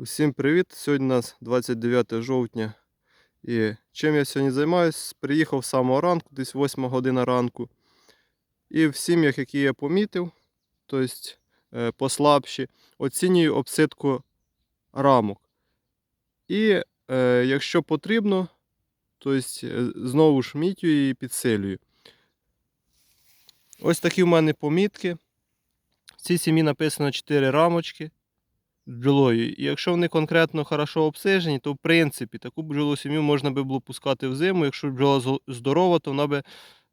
Усім привіт! Сьогодні у нас 29 жовтня. І чим я сьогодні займаюсь? Приїхав з самого ранку, десь 8 година ранку. І в сім'ях, які я помітив, тобто послабші, оцінюю обсидку рамок. І е, якщо потрібно, тобто, знову ж мітю і підсилюю. Ось такі в мене помітки. В цій сім'ї написано 4 рамочки бджолою. І якщо вони конкретно хорошо обсижені, то в принципі таку бджолу сім'ю можна би було пускати в зиму. Якщо бджола здорова, то вона би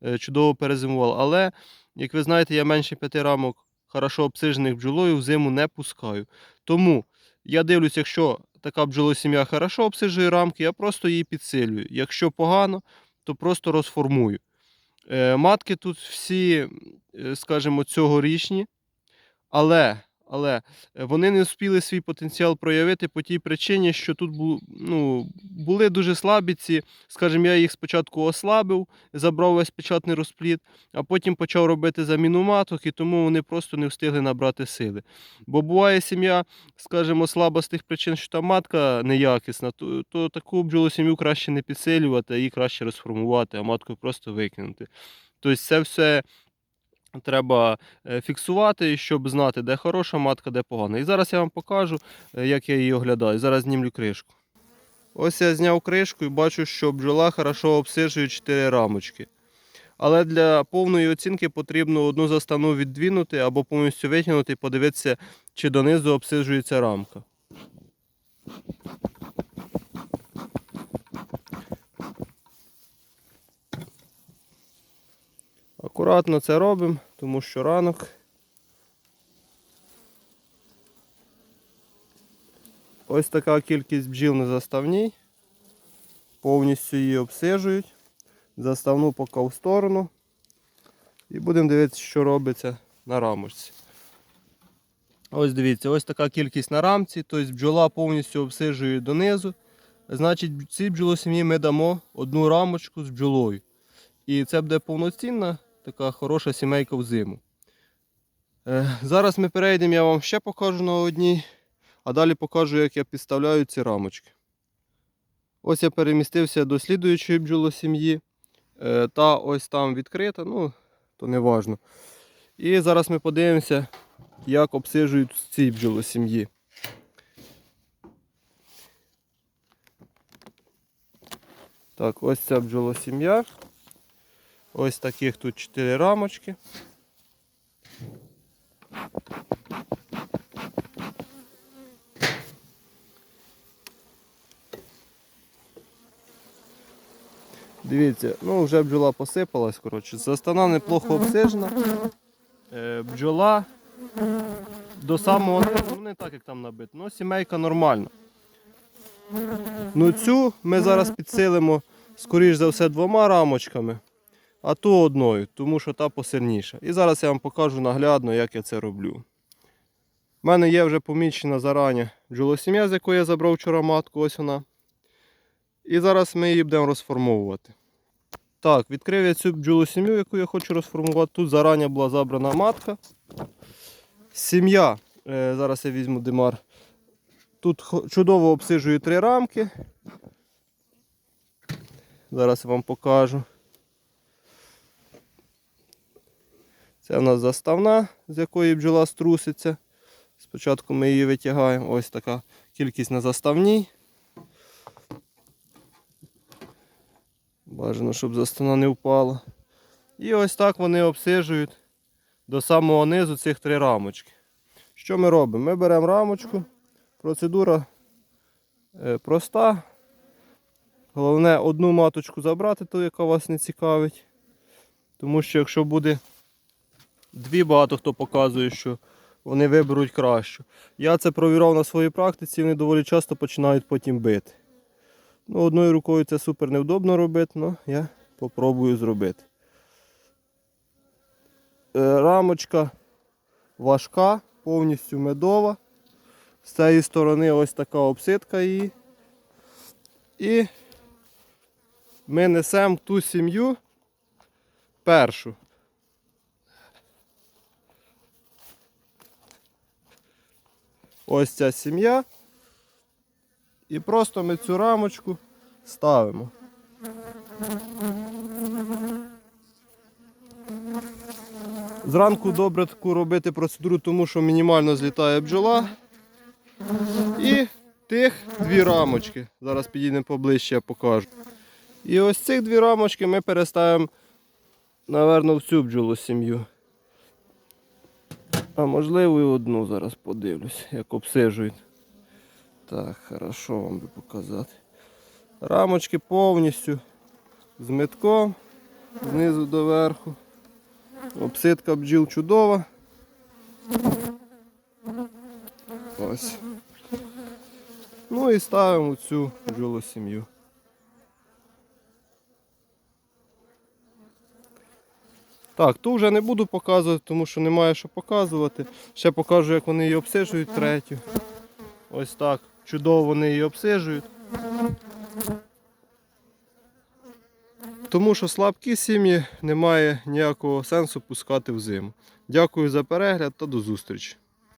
е, чудово перезимувала. Але, як ви знаєте, я менше п'яти рамок хорошо обсижених бджолою в зиму не пускаю. Тому я дивлюсь, якщо така бджолосім'я хорошо обсижує рамки, я просто її підсилюю. Якщо погано, то просто розформую. Е, Матки тут всі, е, скажімо, цьогорічні, але, але е, вони не встигли свій потенціал проявити по тій причині, що тут ну, були дуже слабі ці, скажімо, я їх спочатку ослабив, забрав весь печатний розплід, а потім почав робити заміну маток, і тому вони просто не встигли набрати сили. Бо буває сім'я, скажімо, слаба з тих причин, що там матка неякісна, то, то таку бджолу сім'ю краще не підсилювати, її краще розформувати, а матку просто викинути. Тобто це все треба е, фіксувати, щоб знати, де хороша матка, де погана. І зараз я вам покажу, е, як я її оглядаю. Зараз знімлю кришку. Ось я зняв кришку і бачу, що бджола хорошо обсижує 4 рамочки. Але для повної оцінки потрібно одну заставну віддвинути або повністю витягнути і подивитися, чи донизу обсижується рамка. Акуратно це робимо, тому що ранок. Ось така кількість бджіл на заставній. Повністю її обсижують. Заставну поки в сторону. І будемо дивитися, що робиться на рамочці. Ось дивіться, ось така кількість на рамці, тобто бджола повністю обсижує донизу. Значить, цій бджолосім'ї ми дамо одну рамочку з бджолою. І це буде повноцінна така хороша сімейка в зиму. Е, зараз ми перейдемо, я вам ще покажу на одній, а далі покажу, як я підставляю ці рамочки. Ось я перемістився до слідуючої бджолосім'ї. Е, та ось там відкрита, ну, то не важно. І зараз ми подивимося, як обсижують в цій бджолосім'ї. Так, ось ця бджолосім'я. Ось таких тут 4 рамочки. Дивіться, ну вже бджола посипалась, коротше. Застана неплохо обсижена. Е, бджола до самого ну не так, як там набито, ну сімейка нормальна. Ну цю ми зараз підсилимо, скоріш за все, двома рамочками а ту одною, тому що та посильніша. І зараз я вам покажу наглядно, як я це роблю. У мене є вже помічена зарані бджолосім'я, з якої я забрав вчора матку, ось вона. І зараз ми її будемо розформовувати. Так, відкрив я цю бджолосім'ю, яку я хочу розформувати. Тут зарані була забрана матка. Сім'я, е, зараз я візьму димар. Тут чудово обсижую три рамки. Зараз я вам покажу. Це в нас заставна, з якої бджола струситься. Спочатку ми її витягаємо. Ось така кількість на заставній. Бажано, щоб заставна не впала. І ось так вони обсижують до самого низу цих три рамочки. Що ми робимо? Ми беремо рамочку. Процедура е, проста. Головне одну маточку забрати, ту, яка вас не цікавить. Тому що якщо буде Дві багато хто показує, що вони виберуть кращу. Я це провірав на своїй практиці, вони доволі часто починають потім бити. Ну, Одною рукою це супер невдобно робити, але я попробую зробити. Е, Рамочка важка, повністю медова. З цієї сторони ось така обсидка її. І ми несемо ту сім'ю першу. Ось ця сім'я. І просто ми цю рамочку ставимо. Зранку добре таку робити процедуру, тому що мінімально злітає бджола. І тих дві рамочки. Зараз підійдемо поближче, я покажу. І ось цих дві рамочки ми переставимо, напевно, в цю бджолу сім'ю. А можливо і одну зараз подивлюсь, як обсижують. Так, хорошо вам би показати. Рамочки повністю з метком, знизу до верху. Обсидка бджіл чудова. Ось. Ну і ставимо цю бджолосім'ю. Так, ту вже не буду показувати, тому що немає що показувати. Ще покажу, як вони її обсижують третю. Ось так. Чудово вони її обсижують. Тому що слабкі сім'ї немає ніякого сенсу пускати в зиму. Дякую за перегляд та до зустрічі.